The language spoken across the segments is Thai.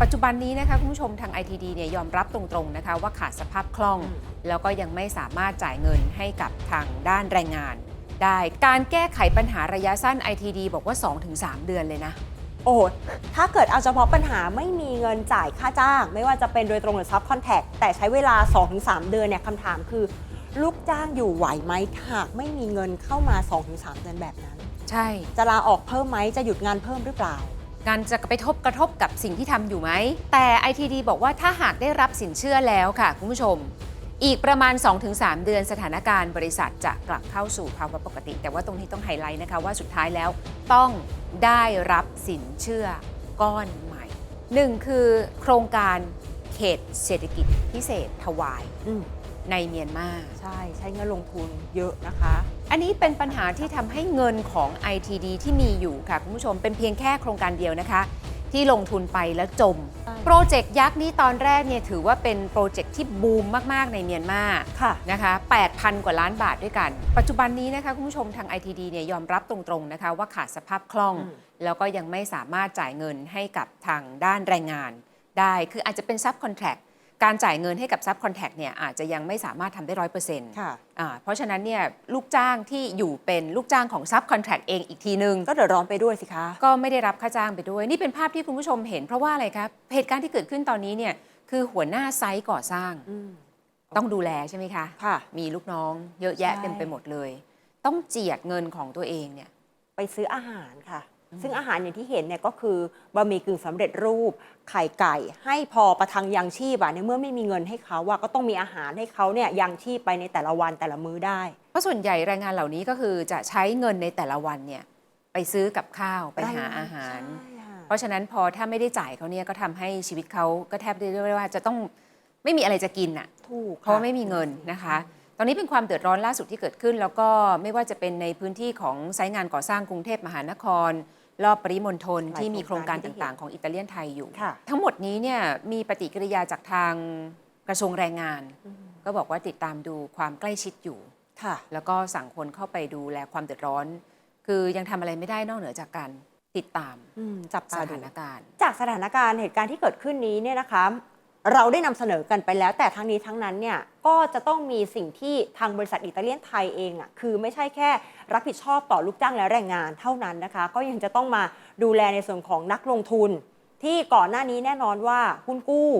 ปัจจุบันนี้นะคะคุณผู้ชมทาง ITD เนี่ยยอมรับตรงๆนะคะว่าขาดสภาพคล่องอืมแล้วก็ยังไม่สามารถจ่ายเงินให้กับทางด้านแรงงาน ได้การแก้ไขปัญหาระยะสั้น ITD บอกว่า 2-3 เดือนเลยนะ โอ้โหถ้าเกิดเอาเฉพาะปัญหาไม่มีเงินจ่ายค่าจ้าง ไม่ว่าจะเป็นโดยตรงหรือซับคอนแทคแต่ใช้เวลา 2-3 เดือนเนี่ยคำถามคือ ลูกจ้างอยู่ไหวไหมหากไม่มีเงินเข้ามา 2-3 เดือนแบบนั้น ใช่ จะลาออกเพิ่มไหมจะหยุดงานเพิ่มหรือเปล่า งานจะไปทบกระทบกับสิ่งที่ทำอยู่ไหม แต่ ITD บอกว่าถ้าหากได้รับสินเชื่อแล้วค่ะคุณผู้ชม อีกประมาณ 2-3 เดือนสถานการณ์บริษัทจะกลับเข้าสู่ภาวะปกติ แต่ว่าตรงนี้ต้องไฮไลท์นะคะว่าสุดท้ายแล้วต้องได้รับสินเชื่อก้อนใหม่หนึ่งคือโครงการเขตเศรษฐกิจพิเศษถวายในเมียนมา ใช่ ใช้เงินลงทุนเยอะนะคะ อันนี้เป็นปัญหาที่ทำให้เงินของ ITD ที่มีอยู่ค่ะ คุณผู้ชมเป็นเพียงแค่โครงการเดียวนะคะ ที่ลงทุนไปแล้วจมใช่โปรเจกต์ยักษ์นี้ตอนแรกเนี่ยถือว่าเป็นโปรเจกต์ที่บูมมาก ๆ ในเมียนมาค่ะนะคะ 8,000 กว่าล้านบาทด้วยกัน ปัจจุบันนี้นะคะคุณผู้ชมทาง ITD เนี่ยยอมรับตรงๆนะคะว่าขาดสภาพคล่องอืมแล้วก็ยังไม่สามารถจ่ายเงินให้กับทางด้านแรงงานได้ คืออาจจะเป็นซับคอนแทค การจ่ายเงินให้กับซับคอนแทคเนี่ยอาจจะยังไม่สามารถทำได้ร้อยเปอร์เซ็นต์ค่ะอ่าเพราะฉะนั้นเนี่ยลูกจ้างที่อยู่เป็นลูกจ้างของซับคอนแทคเองอีกทีนึง ก็เดือดร้อนไปด้วยสิคะ ก็ไม่ได้รับค่าจ้างไปด้วย นี่เป็นภาพที่คุณผู้ชมเห็นเพราะว่าอะไรครับเหตุการณ์ที่เกิดขึ้นตอนนี้เนี่ยคือหัวหน้าไซต์ก่อสร้างอืมต้องดูแลใช่ไหมคะค่ะมีลูกน้องเยอะแยะใช่เต็มไปหมดเลย ต้องเจียดเงินของตัวเองเนี่ยไปซื้ออาหารค่ะ ซึ่งอาหารอย่างที่เห็นเนี่ยก็คือบะหมี่กึ่งสำเร็จรูปไข่ไก่ ให้พอประทังยังชีพอะในเมื่อไม่มีเงินให้เขาว่าก็ต้องมีอาหารให้เขาเนี่ยยังชีพไปในแต่ละวันแต่ละมื้อได้เพราะส่วนใหญ่แรงงานเหล่านี้ก็คือจะใช้เงินในแต่ละวันเนี่ยไปซื้อกับข้าวไปหาอาหารใช่ค่ะเพราะฉะนั้นพอถ้าไม่ได้จ่ายเขาเนี่ยก็ทำให้ชีวิตเขาก็แทบได้เรียกได้ว่าจะต้องไม่มีอะไรจะกินอะถูกเพราะว่าไม่มีเงินนะคะตอนนี้เป็นความเดือดร้อนล่าสุดที่เกิดขึ้น แล้วก็ไม่ว่าจะเป็นในพื้นที่ของไซต์งานก่อสร้างกรุงเทพมหานคร รอบปริมณฑลที่มีโครงการต่างๆ ของอิตาเลียนไทยอยู่ค่ะทั้งหมดนี้เนี่ยมีปฏิกิริยาจากทางกระทรวงแรงงาน ก็บอกว่าติดตามดูความใกล้ชิดอยู่ค่ะแล้วก็สั่งคนเข้าไปดูแลความเดือดร้อน คือยังทำอะไรไม่ได้นอกเหนือจากการติดตามอืมจับสตาดูถานการณ์ จากสถานการณ์เหตุการณ์ที่เกิดขึ้นนี้เนี่ยนะคะ เราได้นำเสนอกันไปแล้ว แต่ทั้งนี้ทั้งนั้นเนี่ยก็จะต้องมีสิ่งที่ทางบริษัทอิตาเลียนไทยเองอะคือไม่ใช่แค่รับผิดชอบต่อลูกจ้างและแรงงานเท่านั้นนะคะ ก็ยังจะต้องมาดูแลในส่วนของนักลงทุน ที่ก่อนหน้านี้แน่นอนว่าหุ้นกู้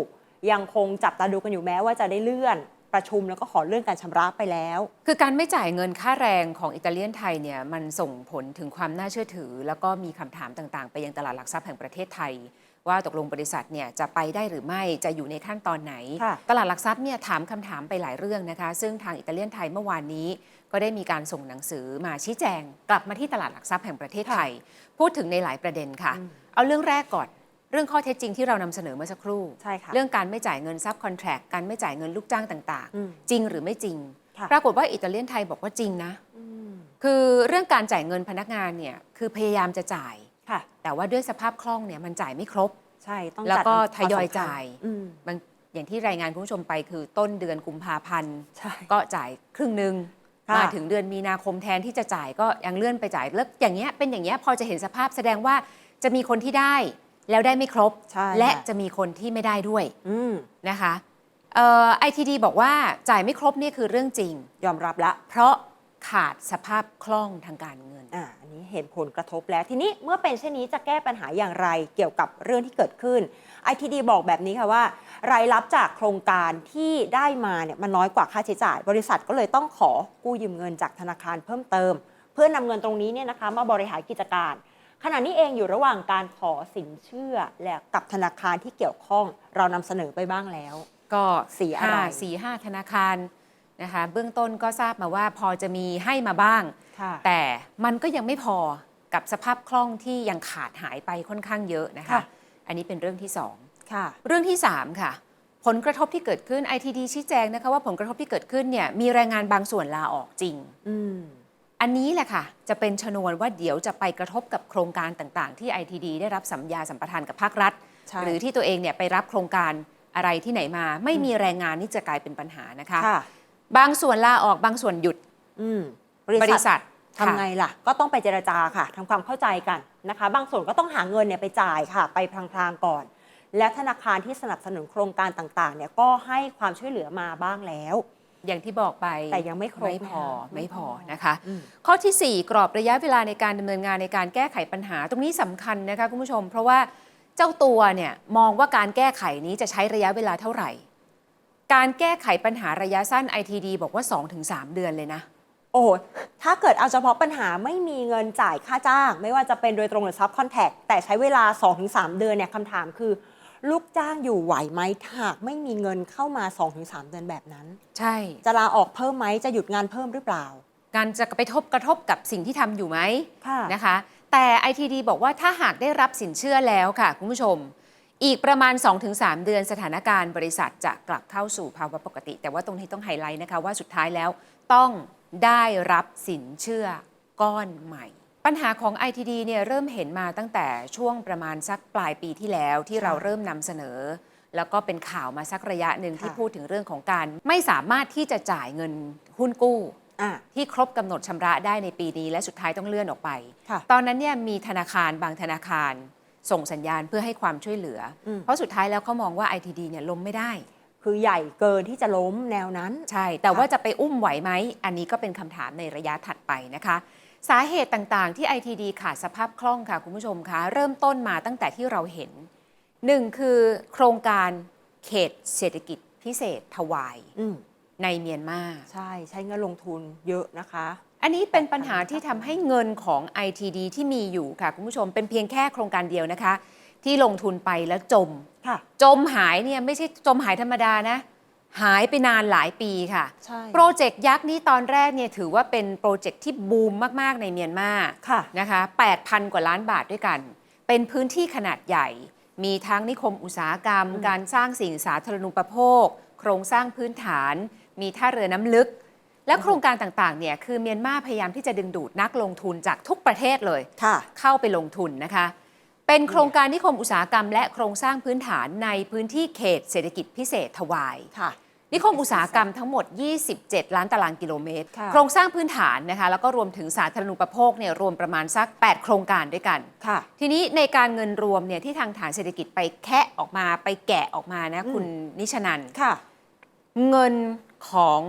ยังคงจับตาดูกันอยู่แม้ว่าจะได้เลื่อนประชุมแล้วก็ขอเลื่อนการชำระไปแล้ว คือการไม่จ่ายเงินค่าแรงของอิตาเลียนไทยเนี่ยมันส่งผลถึงความน่าเชื่อถือ แล้วก็มีคำถามต่างๆ ไปยังตลาดหลักทรัพย์แห่งประเทศไทย ว่าตกลงบริษัทเนี่ยจะไปได้หรือไม่จะอยู่ในขั้นตอนไหนค่ะตลาดหลักทรัพย์เนี่ยถามคำถามไปหลายเรื่องนะคะ ซึ่งทางอิตาเลียนไทยเมื่อวานนี้ ก็ได้มีการส่งหนังสือมาชี้แจง กลับมาที่ตลาดหลักทรัพย์แห่งประเทศไทย พูดถึงในหลายประเด็นค่ะอืมเอาเรื่องแรกก่อนเรื่องข้อเท็จจริงที่เรานำเสนอเมื่อสักครู่ใช่ค่ะเรื่องการไม่จ่ายเงินซับคอนแทรคการไม่จ่ายเงินลูกจ้างต่างอืมๆจริงหรือไม่จริงค่ะปรากฏว่าอิตาเลียนไทยบอกว่าจริงนะอืมคือเรื่องการจ่ายเงินพนักงานเนี่ยคือพยายามจะจ่ายค่ะ แต่ว่าด้วยสภาพคล่องเนี่ยมันจ่ายไม่ครบ ใช่ต้องแล้วก็จัดทยอยควมสำคัญจ่ายอืมบางอย่างที่รายงานคุณผู้ชมไปคือต้นเดือนกุมภาพันธ์ใช่ก็จ่ายครึ่งหนึ่งค่ะมาถึงเดือนมีนาคมแทนที่จะจ่ายก็ยังเลื่อนไปจ่ายแล้วอย่างเงี้ยเป็นอย่างเงี้ยพอจะเห็นสภาพแสดงว่าจะมีคนที่ได้แล้วได้ไม่ครบใช่และค่จะมีคนที่ไม่ได้ด้วยอืมนะคะไอทีดีบอกว่าจ่ายไม่ครบนี่คือเรื่องจริง ยอมรับละ เพราะขาดสภาพคล่องทางการเงินอ่าอันนี้ เห็นผลกระทบแล้ว ทีนี้เมื่อเป็นเช่นนี้จะแก้ปัญหาอย่างไรเกี่ยวกับเรื่องที่เกิดขึ้น ITD บอกแบบนี้ค่ะว่า รายรับจากโครงการที่ได้มาเนี่ยมันน้อยกว่าค่าใช้จ่าย บริษัทก็เลยต้องขอกู้ยืมเงินจากธนาคารเพิ่มเติม เพื่อนำเงินตรงนี้เนี่ยนะคะมาบริหารกิจการ ขณะนี้เองอยู่ระหว่างการขอสินเชื่อและกับธนาคารที่เกี่ยวข้องเรานำเสนอไปบ้างแล้ว ก็สีอะไรห้าสี่ห้าธนาคาร นะคะเบื้องต้นก็ทราบมาว่าพอจะมีให้มาบ้างค่ะแต่มันก็ยังไม่พอกับสภาพคล่องที่ยังขาดหายไปค่อนข้างเยอะนะคะค่ะอันนี้เป็นเรื่องที่ค่ะ2เรื่องที่3ค่ะ ผลกระทบที่เกิดขึ้น ITD ชี้แจงนะคะว่าผลกระทบที่เกิดขึ้นเนี่ยมีแรงงานบางส่วนลาออกจริงอืมอันนี้แหละค่ะ จะเป็นชนวนว่าเดี๋ยวจะไปกระทบกับโครงการต่างๆ ที่ ITD ได้รับสัญญาสัมปทานกับภาครัฐใช่หรือที่ตัวเองเนี่ยไปรับโครงการอะไรที่ไหนมา ไม่มีแรงงานนี่จะกลายเป็นปัญหานะคะค่ะ บางส่วนลาออกบางส่วนหยุดอืมบริษัททำไงล่ะ ก็ต้องไปเจรจาค่ะทำความเข้าใจกันนะคะ บางส่วนก็ต้องหาเงินเนี่ยไปจ่ายค่ะ ไปพลางๆก่อน และธนาคารที่สนับสนุนโครงการต่างๆ เนี่ยก็ให้ความช่วยเหลือมาบ้างแล้ว อย่างที่บอกไปแต่ยังไม่ครบไม่พอนะคะไม่พอนะคะอืมข้อทีสี่ 4 กรอบระยะเวลาในการดำเนินงานในการแก้ไขปัญหา ตรงนี้สำคัญนะคะคุณผู้ชม เพราะว่าเจ้าตัวเนี่ยมองว่าการแก้ไขนี้จะใช้ระยะเวลาเท่าไหร่ การแก้ไขปัญหาระยะสั้น ITD บอกว่า 2-3 เดือนเลยนะ โอ้โหถ้าเกิดเอาเฉพาะปัญหาไม่มีเงินจ่ายค่าจ้าง ไม่ว่าจะเป็นโดยตรงหรือซับคอนแทคแต่ใช้เวลา 2-3 เดือนเนี่ยคำถามคือ ลูกจ้างอยู่ไหวไหมถ้าหากไม่มีเงินเข้ามา 2-3 เดือนแบบนั้น ใช่ จะลาออกเพิ่มไหมจะหยุดงานเพิ่มหรือเปล่า การจะไปทบกระทบกับสิ่งที่ทำอยู่ไหมค่ะนะคะ แต่ ITD บอกว่าถ้าหากได้รับสินเชื่อแล้วค่ะคุณผู้ชม อีกประมาณ 2-3 เดือนสถานการณ์บริษัทจะกลับเข้าสู่ภาวะปกติ แต่ว่าตรงนี้ต้องไฮไลท์นะคะว่าสุดท้ายแล้วต้องได้รับสินเชื่อก้อนใหม่ ปัญหาของ ITD เนี่ยเริ่มเห็นมาตั้งแต่ช่วงประมาณสักปลายปีที่แล้วที่เราเริ่มนำเสนอ แล้วก็เป็นข่าวมาสักระยะหนึ่งค่ะที่พูดถึงเรื่องของการ ไม่สามารถที่จะจ่ายเงินหุ้นกู้อะที่ครบกำหนดชำระได้ในปีนี้และสุดท้ายต้องเลื่อนออกไปค่ะตอนนั้นเนี่ยมีธนาคารบางธนาคาร ส่งสัญญาณเพื่อให้ความช่วยเหลืออมเพราะสุดท้ายแล้วเขามองว่า ITD เนี่ยล้มไม่ได้ คือใหญ่เกินที่จะล้มแนวนั้น ใช่ แต่ค่ะว่าจะไปอุ้มไหวไหม อันนี้ก็เป็นคำถามในระยะถัดไปนะคะ สาเหตุต่างๆ ที่ ITD ขาดสภาพคล่องค่ะคุณผู้ชมคะเริ่มต้นมาตั้งแต่ที่เราเห็นหนึ่งคือโครงการเขตเศรษฐกิจพิเศษทวายอืมในเมียนมาใช่ใช้เงินลงทุนเยอะนะคะ อันนี้เป็นปัญหาที่ทำให้เงินของ ITD ที่มีอยู่ค่ะ คุณผู้ชมเป็นเพียงแค่โครงการเดียวนะคะ ที่ลงทุนไปแล้วจม ค่ะ จมหายเนี่ยไม่ใช่จมหายธรรมดานะ หายไปนานหลายปีค่ะ ใช่ โปรเจกต์ยักษ์นี้ตอนแรกเนี่ยถือว่าเป็นโปรเจกต์ที่บูมมาก ๆ ในเมียนมาค่ะ นะคะ 8,000 กว่าล้านบาทด้วยกัน เป็นพื้นที่ขนาดใหญ่ มีทั้งนิคมอุตสาหกรรมอืมการสร้างสิ่งสาธารณูปโภค โครงสร้างพื้นฐาน มีท่าเรือน้ำลึก และโครงการต่างๆเนี่ยคือเมียนมาพยายามที่จะดึงดูดนักลงทุนจากทุกประเทศเลย ค่ะ เข้าไปลงทุนนะคะ เป็นโครงการนิคมอุตสาหกรรม และโครงสร้างพื้นฐานในพื้นที่เขตเศรษฐกิจพิเศษทวาย ค่ะ นิคมอุตสาหกรรมทั้งหมด 27 ล้านตารางกิโลเมตร ค่ะ โครงสร้างพื้นฐานนะคะ แล้วก็รวมถึงสาธารณูปโภคเนี่ยรวมประมาณสัก 8 โครงการด้วยกัน ค่ะ ทีนี้ในการเงินรวมเนี่ยที่ทางฐานเศรษฐกิจไปแคะออกมาไปแกะออกมานะอืมคุณนิชนัน ค่ะ เงินของ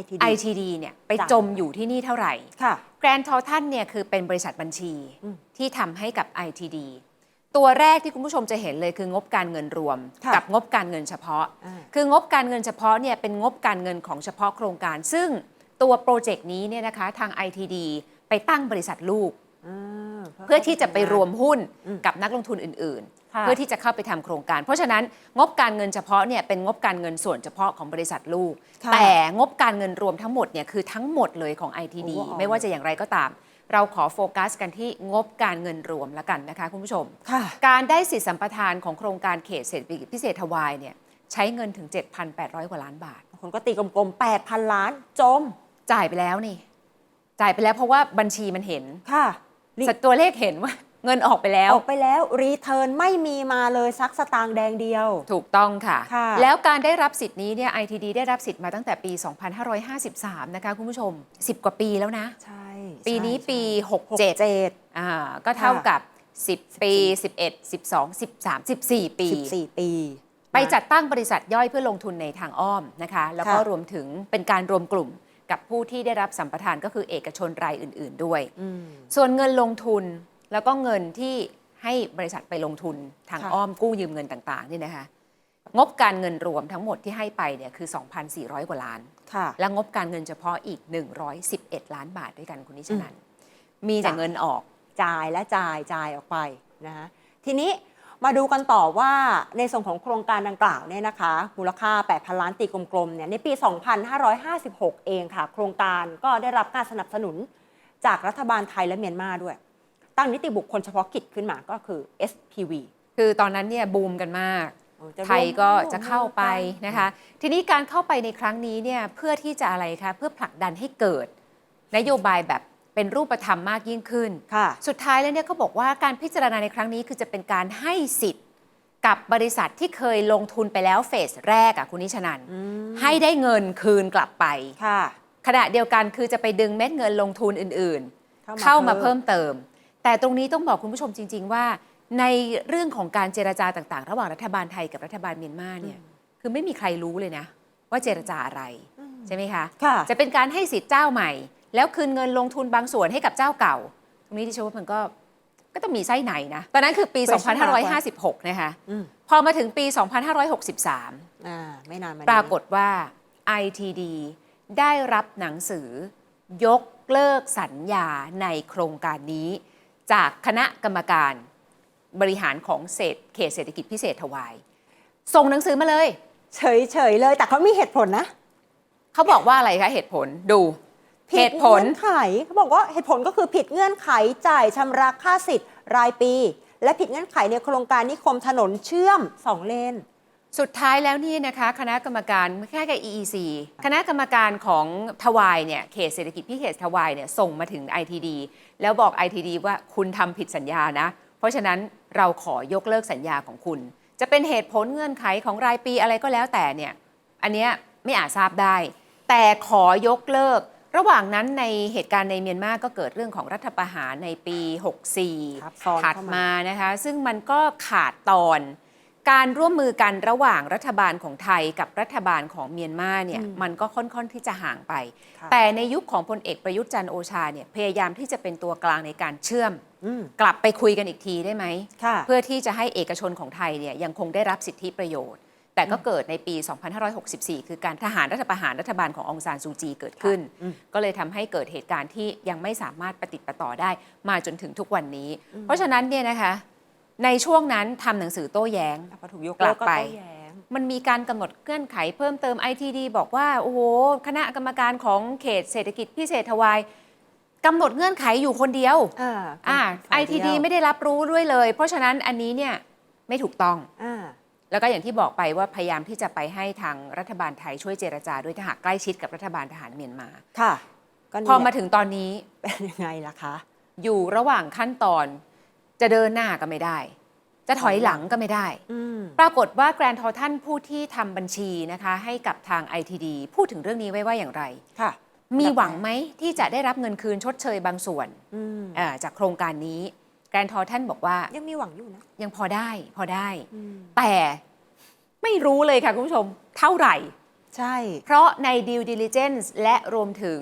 ITD ITD เนี่ยไปจ้ะจมอยู่ที่นี่เท่าไหร่ค่ะแกรนทอทันเนี่ยคือเป็นบริษัทบัญชีอืมที่ทำให้กับ ITD ตัวแรกที่คุณผู้ชมจะเห็นเลยคืองบการเงินรวมค่ะกับงบการเงินเฉพาะอ่าคืองบการเงินเฉพาะเนี่ยเป็นงบการเงินของเฉพาะโครงการ ซึ่งตัวโปรเจกต์นี้เนี่ยนะคะทาง ITD ไปตั้งบริษัทลูกอ่า เพื่อที่จะไปรวมหุ้นอืมกับนักลงทุนอื่นๆค่ะเพื่อที่จะเข้าไปทำโครงการ เพราะฉะนั้นงบการเงินเฉพาะเนี่ยเป็นงบการเงินส่วนเฉพาะของบริษัทลูกค่ะแต่งบการเงินรวมทั้งหมดเนี่ยคือทั้งหมดเลยของ ITD Overall ไม่ว่าจะอย่างไรก็ตาม เราขอโฟกัสกันที่งบการเงินรวมแล้วกันนะคะคุณผู้ชมค่ะการได้สิทธิสัมปทานของโครงการเขตเศรษฐกิจพิเศษทวายเนี่ยใช้เงินถึง 7,800 กว่าล้านบาทคนก็ตีกลมๆ8,000 ล้านจม จ่ายไปแล้วนี่ จ่ายไปแล้วเพราะว่าบัญชีมันเห็นค่ะ สัตว์ตัวเลขเห็นว่าเงินออกไปแล้ว ออกไปแล้วรีเทิร์นไม่มีมาเลยสักสตางค์แดงเดียว ถูกต้องค่ะ ค่ะ แล้วการได้รับสิทธิ์นี้เนี่ย ITD ได้รับสิทธิ์มาตั้งแต่ปี 2553 นะคะคุณผู้ชม 10 กว่าปีแล้วนะ ใช่ปีนี้ใช่ปีหก67 เจ็ด อ่าก็เท่ากับ 10 ปี 11 12 13 14 ปี สิบสี่ปี ไปจัดตั้งบริษัทย่อยเพื่อลงทุนในทางอ้อมนะคะ แล้วก็ค่ะรวมถึงเป็นการรวมกลุ่ม กับผู้ที่ได้รับสัมปทานก็คือเอกชนรายอื่น ๆด้วยอืมส่วนเงินลงทุนแล้วก็เงินที่ให้บริษัทไปลงทุนทางค่ะอ้อมกู้ยืมเงินต่าง ๆ นี่นะคะงบการเงินรวมทั้งหมดที่ให้ไปเนี่ยคือ 2,400 กว่าล้านค่ะและงบการเงินเฉพาะอีก 111 ล้านบาทด้วยกันคุณนิชนัน มีแต่จ้ะเงินออกจ่ายและจ่ายจ่ายออกไปนะฮะทีนี้ มาดูกันต่อว่าในส่วนของโครงการดังกล่าวเนี่ยนะคะมูลค่า 8,000 ล้านตีกลมๆเนี่ยในปี 2556 เองค่ะ โครงการก็ได้รับการสนับสนุนจากรัฐบาลไทยและเมียนมาด้วย ตั้งนิติบุคคลเฉพาะกิจขึ้นมาก็คือ SPV คือตอนนั้นเนี่ยบูมกันมากเออจะไทยก็ร่วมจะเข้าไปนะคะ ทีนี้การเข้าไปในครั้งนี้เนี่ยเพื่อที่จะอะไรคะเพื่อผลักดันให้เกิดนโยบายแบบ เป็นรูปธรรมมากยิ่งขึ้น ค่ะสุดท้ายแล้วเนี่ยเขาบอกว่าการพิจารณาในครั้งนี้คือจะเป็นการให้สิทธิ์กับบริษัทที่เคยลงทุนไปแล้วเฟสแรกอะคุณนิชนันอืมให้ได้เงินคืนกลับไป ค่ะขณะเดียวกันคือจะไปดึงเม็ดเงินลงทุนอื่น ๆ เข้าเข้ามามาเพิ่เพิ่มมเติม แต่ตรงนี้ต้องบอกคุณผู้ชมจริง ๆ ว่า ในเรื่องของการเจรจาต่าง ๆ ระหว่างรัฐบาลไทยกับรัฐบาลเมียนมาเนี่ยคือไม่มีใครรู้เลยนะ ว่าเจรจาอะไรใช่ไหมคะ ค่ะ จะเป็นการให้สิทธิ์เจ้าใหม่ แล้วคืนเงินลงทุนบางส่วนให้กับเจ้าเก่า ตรงนี้ที่ฉันว่ามันก็ก็ต้องมีไส้ในนะ ตอนนั้นคือปี Question mark 2556 นะคะอืมพอมาถึงปี 2563อ่าไม่นานมานี้ปรากฏว่า ITD ได้รับหนังสือยกเลิกสัญญาในโครงการนี้ จากคณะกรรมการบริหารของเศรษฐเขตเศรษฐกิจพิเศษทวาย ส่งหนังสือมาเลยเฉยเฉยๆเลย แต่เขามีเหตุผลนะ เขาบอกว่าอะไรคะเหตุผลดู ผิเหดตุผล เงื่อนไขเขาบอกว่าเหตุผลก็คือผิดเงื่อนไขจ่ายชำระค่าสิทธิ์รายปี และผิดเงื่อนไขในโครงการนิคมถนนเชื่อมสองเลน สุดท้ายแล้วนี่นะคะ คณะกรรมการไม่ใช่กับ EEC คณะกรรมการของทวายเนี่ยเขตเศรษฐกิจพิเศษทวายเนี่ยส่งมาถึง ITD แล้วบอก ITD ว่าคุณทำผิดสัญญานะ เพราะฉะนั้นเราขอยกเลิกสัญญาของคุณ จะเป็นเหตุผลเงื่อนไขของรายปีอะไรก็แล้วแต่เนี่ย อันเนี้ยไม่อาจทราบได้ แต่ขอยกเลิก ระหว่างนั้นในเหตุการณ์ในเมียนมาก็เกิดเรื่องของรัฐประหารในปีทับซ้อน64 ถัดเข้ามามานะคะ ซึ่งมันก็ขาดตอน การร่วมมือกันระหว่างรัฐบาลของไทยกับรัฐบาลของเมียนมาเนี่ยมันก็ค่อนข้างที่จะห่างไปค่ะแต่ในยุคของพลเอกประยุทธ์จันทร์โอชาเนี่ยพยายามที่จะเป็นตัวกลางในการเชื่อมอืมกลับไปคุยกันอีกทีได้ไหมค่ะเพื่อที่จะให้เอกชนของไทยเนี่ยยังคงได้รับสิทธิประโยชน์ แต่ก็เกิดในปี 2564 คือการทหารรัฐประหารรัฐบาลขององซานซูจีเกิดขึ้นอืมก็เลยทำให้เกิดเหตุการณ์ที่ยังไม่สามารถปฏิดประต่อได้มาจนถึงทุกวันนี้ เพราะฉะนั้นเนี่ยนะคะในช่วงนั้นทำหนังสือโต้แย้งพอถูกยกเลิกกลัก็บไปโต้แย้งมันมีการกำหนดเงื่อนไขเพิ่มเติม ITD บอกว่า โอ้โห คณะกรรมการของเขตเศรษฐกิจพิเศษทวายกำหนดเงื่อนไขอยู่คนเดียวอ่าอ่าฝ่ายเดียว ITD ไม่ได้รับรู้ด้วยเลย เพราะฉะนั้นอันนี้เนี่ยไม่ถูกต้องอ่า แล้วก็อย่างที่บอกไปว่าพยายามที่จะไปให้ทางรัฐบาลไทยช่วยเจรจาด้วยถ้าหากใกล้ชิดกับรัฐบาลทหารเมียนมาค่ะก็นี่พอมาแหละถึงตอนนี้เป็นยังไงล่ะคะ อยู่ระหว่างขั้นตอน จะเดินหน้าก็ไม่ได้ จะถอยหลังก็ไม่ได้อืมปรากฏว่าแกรนทอท่านผู้ที่ทำบัญชีนะคะ ให้กับทาง ITD พูดถึงเรื่องนี้ไว้ว่าอย่างไรค่ะ มีหวังไหมที่จะได้รับเงินคืนชดเชยบางส่วนอืมอ่าจากโครงการนี้ แกรนทอท่านบอกว่ายังมีหวังอยู่นะ ยังพอได้พอได้ อืมแต่ไม่รู้เลยค่ะคุณผู้ชมเท่าไหร่ ใช่ เพราะใน due diligence และรวมถึง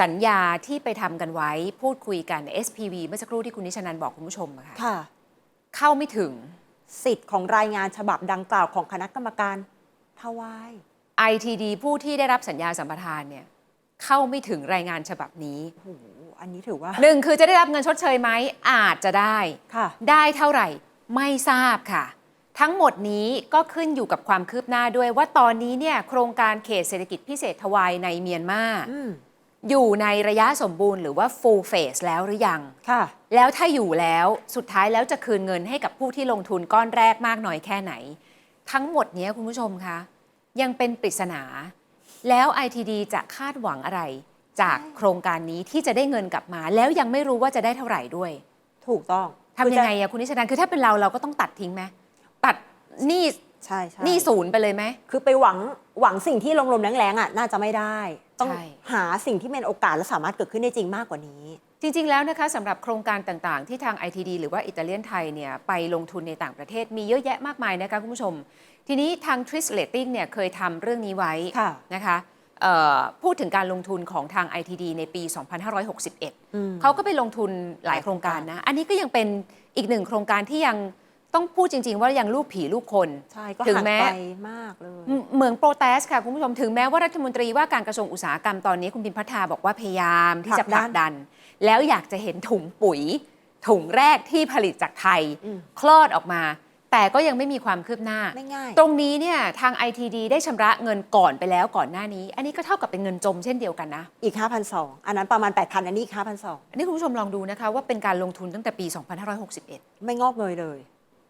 สัญญาที่ไปทำกันไว้พูดคุยกัน SPV เมื่อสักครู่ที่คุณนิชนันบอกคุณผู้ชมอะค่ะค่ะ เข้าไม่ถึง สิทธิ์ของรายงานฉบับดังกล่าวของคณะกรรมการทวาย ITD ผู้ที่ได้รับสัญญาสัมปทานเนี่ยเข้าไม่ถึงรายงานฉบับนี้ โอ้โห อันนี้ถือว่า หนึ่งคือจะได้รับเงินชดเชยไหมอาจจะได้ ค่ะ ได้เท่าไหร่ไม่ทราบค่ะ ทั้งหมดนี้ก็ขึ้นอยู่กับความคืบหน้าด้วยว่าตอนนี้เนี่ยโครงการเขตเศรษฐกิจพิเศษทวายในเมียนมาอืม อยู่ในระยะสมบูรณ์หรือว่า full phase แล้วหรือยัง ค่ะ แล้วแล้วถ้าอยู่แล้วสุดท้ายแล้วจะคืนเงินให้กับผู้ที่ลงทุนก้อนแรกมากน้อยแค่ไหน ทั้งหมดเนี้ยคุณผู้ชมคะ ยังเป็นปริศนา แล้ว ITD จะคาดหวังอะไร จากโครงการนี้ที่จะได้เงินกลับมา แล้วยังไม่รู้ว่าจะได้เท่าไหร่ด้วยถูกต้องทำยังไงอะคุณนิชนันคือถ้าเป็นเราเราก็ต้องตัดทิ้งไหมตัดหนี้ใช่ใช่หนี้ศูนย์ไปเลยไหมคือไปหวังหวังสิ่งที่ลมๆแรงๆอะน่าจะไม่ได้ ต้องใช่หาสิ่งที่เป็นโอกาสและสามารถเกิดขึ้นได้จริงมากกว่านี้ จริง ๆ แล้วนะคะสำหรับโครงการต่างๆ ที่ทาง ITD หรือว่าอิตาเลียนไทยเนี่ยไปลงทุนในต่างประเทศมีเยอะแยะมากมายนะคะคุณผู้ชม ทีนี้ทาง t r i s l a t i n g เนี่ยเคยทำเรื่องนี้ไว้ค่ะนะคะเอ่อ พูดถึงการลงทุนของทาง ITD ในปี 2561อืมเขาก็ไปลงทุนหลายโครงการนะ อันนี้ก็ยังเป็นอีกหนึ่งโครงการที่ยังต้องพูดจริง ๆ ว่ายังลูกผีลูกคนใช่ก็ถึงห่างแม้ไกลมากเลยเหมืองโปรเตสค่ะ คุณผู้ชมถึงแม้ว่ารัฐมนตรีว่าการกระทรวงอุตสาหกรรมตอนนี้คุณพิมพัฒนาบอกว่าพยายามที่จะผผลัลักกดัดันนแล้วอยากจะเห็นถุงปุ๋ยถุงแรกที่ผลิตจากไทยอืมคลอดออกมา แต่ก็ยังไม่มีความคืบหน้า ไม่ง่าย ตรงนี้เนี่ยทาง ITD ได้ชำระเงินก่อนไปแล้วก่อนหน้านี้ อันนี้ก็เท่ากับเป็นเงินจมเช่นเดียวกันนะ อีก 5,200 อันนั้นประมาณ 8,000 อันนี้อีก 5,200 อันนี้คุณผู้ชมลองดูนะคะว่าเป็นการลงทุนตั้งแต่ปี 2561 ไม่งอกเงยเลย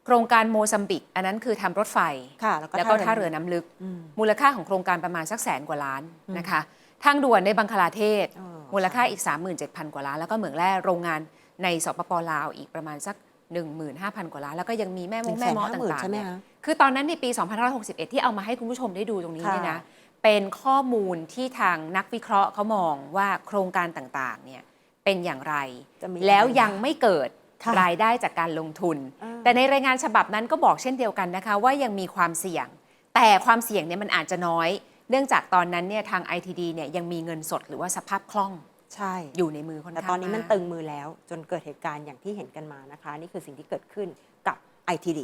โครงการโมซัมบิก อันนั้นคือทำรถไฟ ค่ะแล้วก็แล้วก็ท่าเรือน้ำลึก อืมมูลค่าของโครงการประมาณสักแสนกว่าล้านนะคะ ทางด่วนในบังคลาเทศเออมูลค่าอีก 37,000 กว่าล้าน แล้วก็เหมืองแร่โรงงานในสปปลาวอีกประมาณสัก 15,000 กว่าล้านแล้วก็ยังมีแม่มงแม่มอ150,000ต่างใช่ๆไหมเนี่ยคะคือตอนนั้นในปี 2561 ที่เอามาให้คุณผู้ชมได้ดูตรงนี้ค่ะเนี่ยนะเป็นข้อมูลที่ทางนักวิเคราะห์เขามองว่าโครงการต่างๆเนี่ยเป็นอย่างไรจะมีแล้วอะไรยังไม่เกิดค่ะรายได้จากการลงทุนอ่าแต่ในรายงานฉบับนั้นก็บอกเช่นเดียวกันนะคะ ว่ายังมีความเสี่ยง แต่ความเสี่ยงเนี่ยมันอาจจะน้อย เนื่องจากตอนนั้นเนี่ยทาง ITD เนี่ยยังมีเงินสดหรือว่าสภาพคล่อง ใช่อยู่ในมือค่อนแต่ข้างตอนนี้มันากตึงมือแล้ว จนเกิดเหตุการณ์อย่างที่เห็นกันมานะคะ นี่คือสิ่งที่เกิดขึ้นกับ ITD